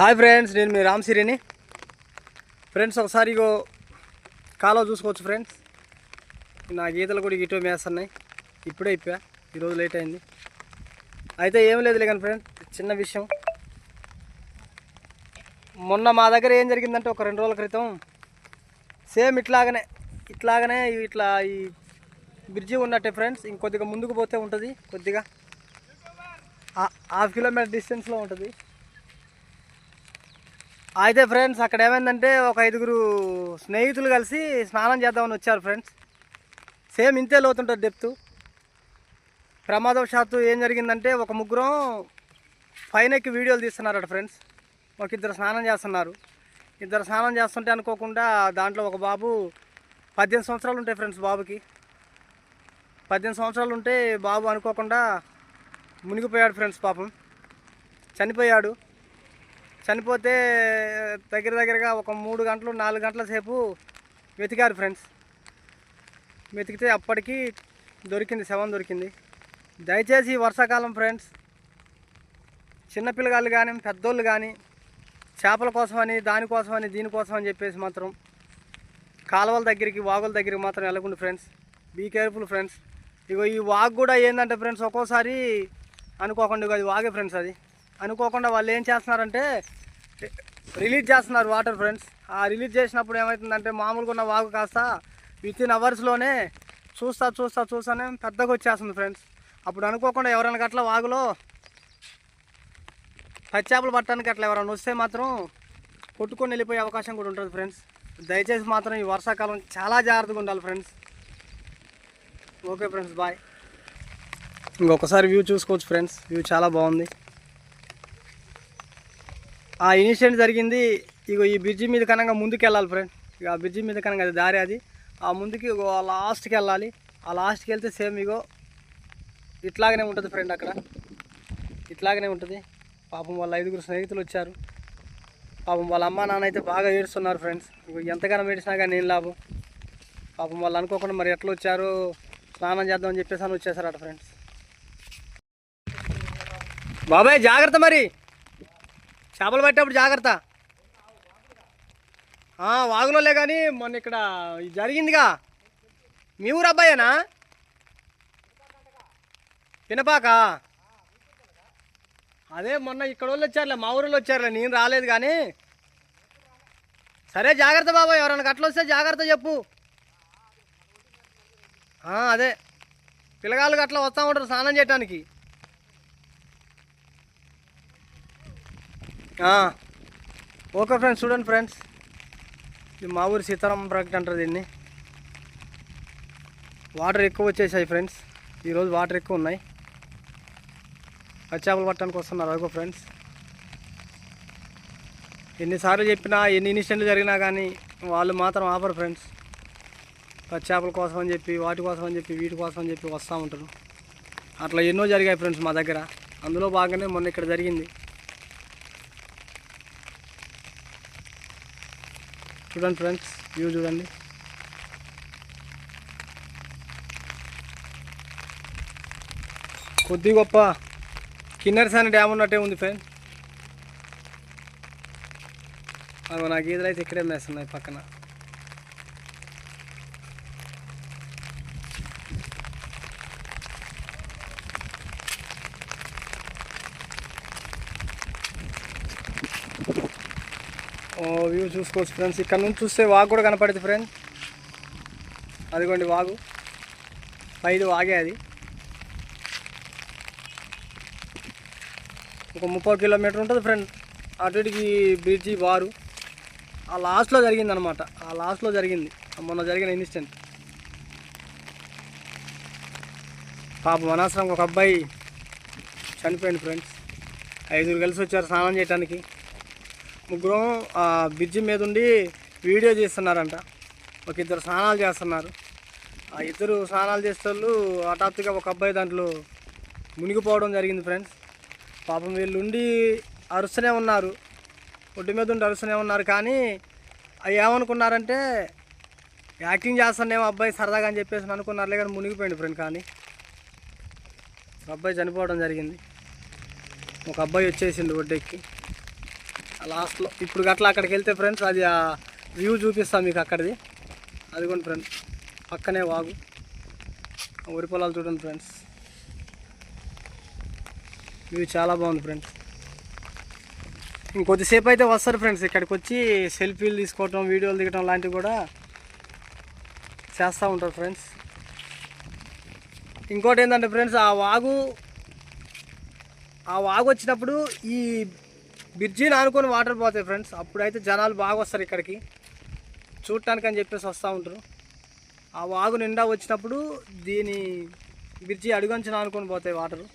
Hi friends నేను మీ రామ్ సిరిని. Friends ఒకసారి ఇగో కాలువ చూసుకోవచ్చు ఫ్రెండ్స్ నా గీతలు కూడా ఇటో మేస్తున్నాయి. ఇప్పుడే ఇప్పా ఈరోజు లేట్ అయింది. అయితే ఏం లేదులే కానీ ఫ్రెండ్ చిన్న విషయం. మొన్న మా దగ్గర ఏం జరిగిందంటే ఒక రెండు రోజుల క్రితం సేమ్ ఇట్లాగనే ఇట్లాగనే ఇట్లా ఈ బ్రిడ్జి ఉన్నట్టే ఫ్రెండ్స్ ఇంకొద్దిగా ముందుకు పోతే ఉంటుంది కొద్దిగా హాఫ్ కిలోమీటర్ డిస్టెన్స్లో ఉంటుంది. అయితే ఫ్రెండ్స్ అక్కడ ఏమైందంటే ఒక ఐదుగురు స్నేహితులు కలిసి స్నానం చేద్దామని వచ్చారు ఫ్రెండ్స్ సేమ్ ఇంతే లోతుంటుంది డెప్త్ ప్రమాదవశాత్తు ఏం జరిగిందంటే ఒక ముగ్గురం పైన ఎక్కి వీడియోలు తీస్తున్నారట ఫ్రెండ్స్ ఒక ఇద్దరు స్నానం చేస్తున్నారు. ఇద్దరు స్నానం చేస్తుంటే అనుకోకుండా దాంట్లో ఒక బాబు పద్దెనిమిది సంవత్సరాలు ఉంటాయి ఫ్రెండ్స్ బాబుకి. పద్దెనిమిది సంవత్సరాలు ఉంటే బాబు అనుకోకుండా మునిగిపోయాడు ఫ్రెండ్స్ పాపం. చనిపోయాడు. చనిపోతే దగ్గర దగ్గరగా ఒక మూడు గంటలు నాలుగు గంటల సేపు వెతికారు ఫ్రెండ్స్. వెతికితే అప్పటికి దొరికింది శవం దొరికింది. దయచేసి ఈ వర్షాకాలం ఫ్రెండ్స్ చిన్నపిల్లగాళ్ళు కానీ పెద్దోళ్ళు కానీ చేపల కోసమని దానికోసమని దీనికోసం అని చెప్పేసి మాత్రం కాలువల దగ్గరికి వాగుల దగ్గరికి మాత్రం వెళ్ళకండి ఫ్రెండ్స్. Be careful friends. ఇగో ఈ వాగు కూడా ఏంటంటే ఫ్రెండ్స్ ఒక్కోసారి అనుకోకుండా ఇగో అది వాగే ఫ్రెండ్స్ అది. అనుకోకుండా వాళ్ళు ఏం చేస్తున్నారంటే రిలీజ్ చేస్తున్నారు వాటర్ ఫ్రెండ్స్. ఆ రిలీజ్ చేసినప్పుడు ఏమవుతుందంటే మామూలుగా ఉన్న వాగు కాస్త విత్ ఇన్ అవర్స్లోనే చూస్తా చూస్తా చూస్తానే పెద్దగా వచ్చేస్తుంది ఫ్రెండ్స్. అప్పుడు అనుకోకుండా ఎవరైనా గట్ల వాగులో పచ్చేపలు పట్టడానికి అట్లా ఎవరైనా వస్తే మాత్రం కొట్టుకొని వెళ్ళిపోయే అవకాశం కూడా ఉంటుంది ఫ్రెండ్స్. దయచేసి మాత్రం ఈ వర్షాకాలం చాలా జాగ్రత్తగా ఉండాలి ఫ్రెండ్స్. Okay friends bye. ఇంకొకసారి వ్యూ చూసుకోవచ్చు ఫ్రెండ్స్. వ్యూ చాలా బాగుంది. ఆ ఇన్సిడెంట్ జరిగింది. ఇక ఈ బ్రిడ్జి మీద కనుక ముందుకు వెళ్ళాలి ఫ్రెండ్ ఇక ఆ బ్రిడ్జి మీద కనుక అది దారి అది. ఆ ముందుకి ఆ లాస్ట్కి వెళ్ళాలి. ఆ లాస్ట్కి వెళ్తే సేమ్ ఇగో ఇట్లాగనే ఉంటుంది ఫ్రెండ్ అక్కడ. ఇట్లాగనే ఉంటుంది. పాపం వాళ్ళ ఐదుగురు స్నేహితులు వచ్చారు. పాపం వాళ్ళ అమ్మ నాన్న అయితే బాగా ఏడుస్తున్నారు ఫ్రెండ్స్ ఇగో ఎంతగానో ఏడిచినా కానీ నేను లాభం. పాపం వాళ్ళు అనుకోకుండా మరి ఎట్లా వచ్చారు స్నానం చేద్దామని చెప్పేసి అని వచ్చేసారట ఫ్రెండ్స్ బాబాయ్ జాగ్రత్త మరి. చేపలు పట్టేప్పుడు జాగ్రత్త. వాగులోలే కానీ మొన్న ఇక్కడ జరిగిందిగా. మీ ఊరు అబ్బాయేనా? పినపాక? అదే మొన్న ఇక్కడ వాళ్ళు వచ్చారులే మా ఊరిలో వచ్చారులే నేను రాలేదు కానీ సరే జాగ్రత్త బాబాయ్ ఎవరైనా గట్ల వస్తే జాగ్రత్త చెప్పు. అదే. పిల్లగాళ్ళు అట్లా వస్తూ ఉంటారు స్నానం చేయడానికి ఓకే ఫ్రెండ్స్ చూడండి ఫ్రెండ్స్ ఇది మా ఊరి సీతారామ ప్రాజెక్ట్ అంటారు దీన్ని. వాటర్ ఎక్కువ వచ్చేసాయి ఫ్రెండ్స్ ఈరోజు వాటర్ ఎక్కువ ఉన్నాయి. చేపలు పట్టడానికి వస్తున్నారు అదిగో ఫ్రెండ్స్ ఎన్నిసార్లు చెప్పినా ఎన్ని ఇన్సిడెంట్లు జరిగినా కానీ వాళ్ళు మాత్రం ఆపరు ఫ్రెండ్స్ చేపల కోసం అని చెప్పి వాటి కోసం అని చెప్పి వీటి కోసం అని చెప్పి వస్తూ ఉంటారు. అట్లా ఎన్నో జరిగాయి ఫ్రెండ్స్ మా దగ్గర. అందులో బాగానే మొన్న ఇక్కడ జరిగింది. చూడండి ఫ్రెండ్స్ వ్యూ చూడండి. కొద్ది గొప్ప కిన్నెరసాని డ్యామ్ ఉన్నట్టే ఉంది ఫ్రెండ్. అవి నా గీతలు అయితే ఇక్కడే మేస్తున్నాయి పక్కన. వ్యూ చూసుకోవచ్చు ఫ్రెండ్స్. ఇక్కడ నుంచి చూస్తే వాగు కూడా కనపడుతుంది ఫ్రెండ్. అదిగోండి వాగు. పైది వాగే అది. ఒక ముప్పై కిలోమీటర్ ఉంటుంది ఫ్రెండ్. అటు ఇటుకి బ్రిడ్జి బారు. ఆ లాస్ట్లో జరిగింది అనమాట ఆ లాస్ట్లో జరిగింది. మొన్న జరిగిన ఇన్సిడెంట్. పాపం అనవసరం ఒక అబ్బాయి చనిపోయింది ఫ్రెండ్స్. ఐదుగురు కలిసి వచ్చారు స్నానం చేయడానికి ముగ్గురం ఆ బ్రిడ్జి మీద ఉండి వీడియో చేస్తున్నారంట. ఒక ఇద్దరు స్నానాలు చేస్తున్నారు. ఆ ఇద్దరు స్నానాలు చేసేవాళ్ళు హఠాత్తుగా ఒక అబ్బాయి దాంట్లో మునిగిపోవడం జరిగింది ఫ్రెండ్స్. పాపం వీళ్ళు ఉండి అరుస్తూనే ఉన్నారు. ఒడ్డు మీద ఉండి అరుస్తూనే ఉన్నారు కానీ అవి ఏమనుకున్నారంటే యాక్టింగ్ చేస్తానేమో అబ్బాయి సరదాగా అని చెప్పేసి అనుకున్నారులే కానీ మునిగిపోయింది ఫ్రెండ్ కానీ. ఒక అబ్బాయి చనిపోవడం జరిగింది. ఒక అబ్బాయి వచ్చేసిండు ఒడ్డెక్కి. లాస్ట్లో ఇప్పుడు గట్లా అక్కడికి వెళ్తే ఫ్రెండ్స్ అది ఆ వ్యూ చూపిస్తాం మీకు అక్కడిది. అదిగోండి ఫ్రెండ్స్ పక్కనే వాగు. ఆ వరి పొలాలు చూడండి ఫ్రెండ్స్ వ్యూ చాలా బాగుంది ఫ్రెండ్స్ ఇంకొద్దిసేపు అయితే వస్తారు ఫ్రెండ్స్ ఇక్కడికి వచ్చి సెల్ఫీలు తీసుకోవటం వీడియోలు దిగటం లాంటివి కూడా చేస్తూ ఉంటారు ఫ్రెండ్స్ ఇంకోటి ఏంటంటే ఫ్రెండ్స్ ఆ వాగు ఆ వాగు వచ్చినప్పుడు ఈ బ్రిడ్జిని ఆనుకొని వాటర్ పోతాయి ఫ్రెండ్స్. అప్పుడైతే జనాలు బాగా వస్తారు ఇక్కడికి. చూడటానికి అని చెప్పేసి వస్తూ ఉంటారు. ఆ వాగు నిండా వచ్చినప్పుడు దీని బ్రిడ్జి అడుగంచిన ఆనుకొని పోతాయి వాటరు.